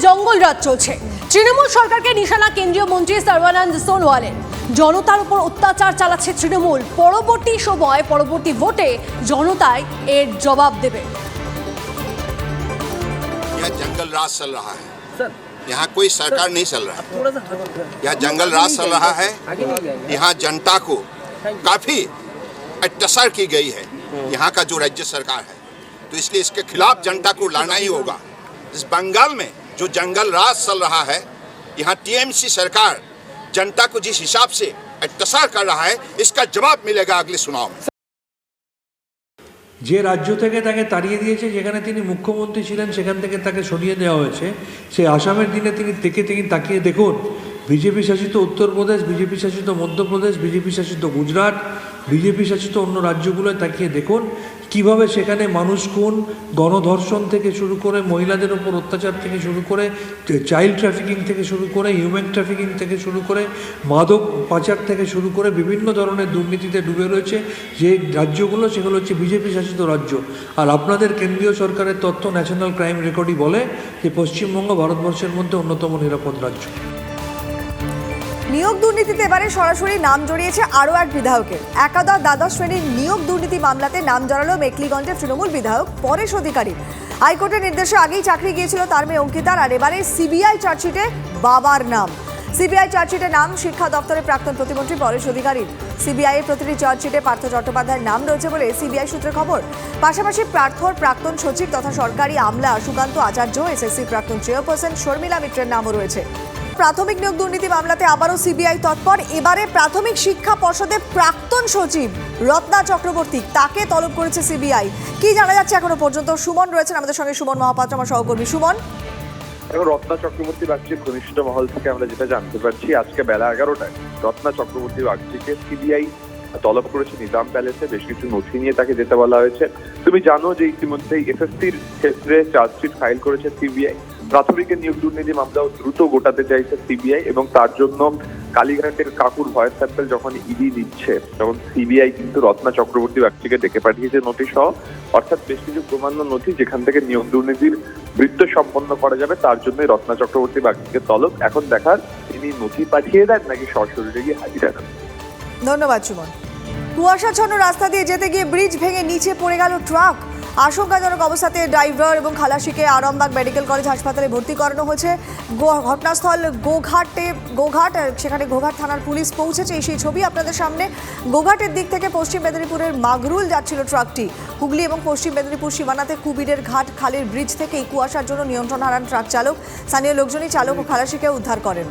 জঙ্গল রাজ চলছে তৃণমূল সরকারকে নিশানা কেন্দ্রীয় মন্ত্রী সর্বানন্দ সোনোয়ালের জনতার উপর অত্যাচার চালাচ্ছে তৃণমূল পরবর্তী সময় পরবর্তী ভোটে জনতায় এর জবাব দেবে यह जंगल राज चल रहा है सर यहाँ कोई सरकार नहीं चल रहा है थोड़ा सा हट- यह जंगल राज चल रहा है आगे नहीं जाएंगे यहाँ जनता को काफी अत्याचार की गई है यहाँ का जो राज्य सरकार है तो इसलिए इसके खिलाफ जनता को लड़ना ही होगा इस बंगाल में जो जंगल राज चल रहा है यहाँ टीएमसी सरकार जनता को जिस हिसाब से अत्याचार कर रहा है इसका जवाब मिलेगा अगले चुनाव में যে রাজ্য থেকে তাকে তাড়িয়ে দিয়েছে যেখানে তিনি মুখ্যমন্ত্রী ছিলেন সেখান থেকে তাকে সরিয়ে দেওয়া হয়েছে সেই আসামের দিনে তিনি থেকে তিনি তাকিয়ে দেখুন বিজেপি শাসিত উত্তরপ্রদেশ বিজেপি শাসিত মধ্যপ্রদেশ বিজেপি শাসিত গুজরাট বিজেপি শাসিত অন্য রাজ্যগুলোয় তাকিয়ে দেখুন কীভাবে সেখানে মানুষ খুন, গণধর্ষণ থেকে শুরু করে, মহিলাদের উপর অত্যাচার থেকে শুরু করে চাইল্ড ট্রাফিকিং থেকে শুরু করে হিউম্যান ট্রাফিকিং থেকে শুরু করে, মাদক পাচার থেকে শুরু করে বিভিন্ন ধরনের দুর্নীতিতে ডুবে রয়েছে। যে রাজ্যগুলো, সেগুলো হচ্ছে বিজেপি শাসিত রাজ্য। আর আপনাদের কেন্দ্রীয় সরকারের তথ্য ন্যাশনাল ক্রাইম রেকর্ডই বলে যে, পশ্চিমবঙ্গ ভারতবর্ষের মধ্যে অন্যতম নিরাপদ রাজ্য। নিয়োগ দুর্নীতিতে এবারে সরাসরি নাম জড়িয়েছে আরও এক বিধায়কের একাদশ দ্বাদশ শ্রেণির নিয়োগ দুর্নীতি মামলাতে নাম জড়ালো মেকলিগঞ্জের তৃণমূল বিধায়ক পরেশ অধিকারী। হাইকোর্টের নির্দেশে আগেই চাকরি গিয়েছিল তার মেয়ে অঙ্কিতার, আর এবারে সিবিআই চার্জশিটে বাবার নাম। সিবিআই চার্জশিটে নাম শিক্ষা দপ্তরের প্রাক্তন প্রতিমন্ত্রী পরেশ অধিকারীর। সিবিআই এর প্রতিটি চার্জশিটে পার্থ চট্টোপাধ্যায়ের নাম রয়েছে বলে সিবিআই সূত্রে খবর। পাশাপাশি প্রার্থর প্রাক্তন সচিব তথা সরকারি আমলা সুকান্ত আচার্য এসএসসি প্রাক্তন চেয়ারপারসন শর্মিলা মিত্রের নামও রয়েছে। প্রাথমিক নিয়োগ দুর্নীতি মামলাতে আবারও সিবিআই তৎপর। এবারে প্রাথমিক শিক্ষা পর্ষদের প্রাক্তন সচিব রত্না চক্রবর্তী, তাকে তলব করেছে সিবিআই। কি জানা যাচ্ছে এখনও পর্যন্ত? সুমন রয়েছেন আমাদের সঙ্গে, সুমন মহাপাত্র, আমার সহকর্মী। সুমন? এবং রত্না চক্রবর্তী বাগচির ঘনিষ্ঠ মহল থেকে আমরা যেটা জানতে পারছি, আজকে বেলা এগারোটায় রত্না চক্রবর্তী বাগচিকে সিবিআই তলব করেছে নিজাম প্যালেসে, বেশ কিছু নথি নিয়ে তাকে যেতে বলা হয়েছে। তুমি জানো যে ইতিমধ্যে এসএসসির ক্ষেত্রে চার্জশিট ফাইল করেছে সিবিআই। প্রাথমিকের নিয়োগ দুর্নীতি মামলাও দ্রুত গোটাতে চাইছে সিবিআই এবং তার জন্য কালীঘাটের কাকুর ভয়েস স্যাম্পল যখন ইডি দিচ্ছে তখন সিবিআই কিন্তু রত্না চক্রবর্তী বাগচিকে ডেকে পাঠিয়েছে নথি সহ অর্থাৎ বেশ কিছু প্রমাণ্য নথি যেখান থেকে নিয়োগ দুর্নীতির বৃত্ত সম্পন্ন করা যাবে, তার জন্যই রত্না চক্রবর্তী ব্যক্তিকে তলব। এখন দেখার তিনি নথি পাঠিয়ে দেন নাকি সশরীরে গিয়ে হাজিরা দেন ধন্যবাদ, সুমন। কুয়াশাচ্ছন্ন রাস্তা দিয়ে যেতে গিয়ে ব্রিজ ভেঙে নিচে পড়ে গেল ট্রাক। আশঙ্কাজনক অবস্থাতে ড্রাইভার এবং খালাসিকে আরামবাগ মেডিকেল কলেজ হাসপাতালে ভর্তি করানো হয়েছে। ঘটনাস্থল গোঘাটে গোঘাট সেখানে গোঘাট থানার পুলিশ পৌঁছেছে। এই সেই ছবি আপনাদের সামনে। গোঘাটের দিক থেকে পশ্চিম মেদিনীপুরের মাগরুল যাচ্ছিল ট্রাকটি। হুগলি এবং পশ্চিম মেদিনীপুর সীমানাতে কুবিরের ঘাট খালের ব্রিজ থেকে এই কুয়াশার জন্য নিয়ন্ত্রণ হারান ট্রাক চালক। স্থানীয় লোকজনই চালক ও খালাসিকে উদ্ধার করেন।